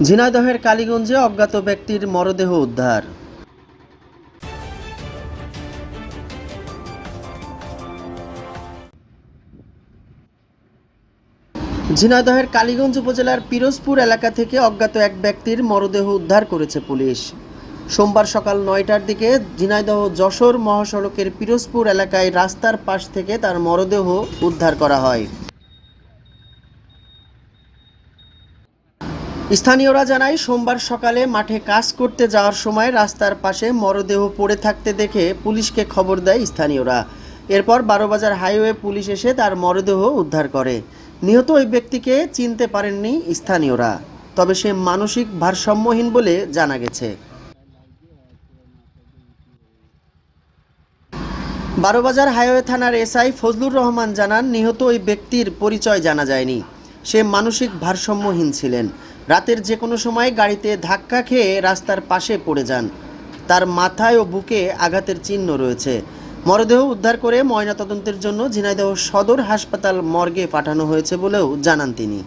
ঝিনাইদহের কালীগঞ্জে অজ্ঞাত ব্যক্তির মরদেহ উদ্ধার। ঝিনাইদহের কালীগঞ্জ উপজেলার পিরোজপুর এলাকা থেকে অজ্ঞাত এক ব্যক্তির মরদেহ উদ্ধার করেছে পুলিশ। সোমবার সকাল নয়টার দিকে ঝিনাইদহ যশোর মহাসড়কের পিরোজপুর এলাকায় রাস্তার পাশ থেকে তার মরদেহ উদ্ধার করা হয়। স্থানীয়রা জানায়, সোমবার সকালে মাঠে কাজ করতে যাওয়ার সময় রাস্তার পাশে মরদেহ পড়ে থাকতে দেখে পুলিশকে খবর দেয় স্থানীয়রা। এরপর বারোবাজার হাইওয়ে পুলিশ এসে তার মরদেহ উদ্ধার করে। নিহত ওই ব্যক্তিকে চিনতে পারেননি স্থানীয়রা, তবে সে মানসিক ভারসাম্যহীন বলে জানা গেছে। বারোবাজার হাইওয়ে থানার এসআই ফজলুর রহমান জানান, নিহত ওই ব্যক্তির পরিচয় জানা যায়নি। সে মানসিক ভারসাম্যহীন ছিলেন। রাতের যে কোনো সময় গাড়িতে ধাক্কা খেয়ে রাস্তার পাশে পড়ে যান। তার মাথায় ও বুকে আঘাতের চিহ্ন রয়েছে। মরদেহ উদ্ধার করে ময়নাতদন্তের জন্য ঝিনাইদহ সদর হাসপাতাল মর্গে পাঠানো হয়েছে বলেও জানান তিনি।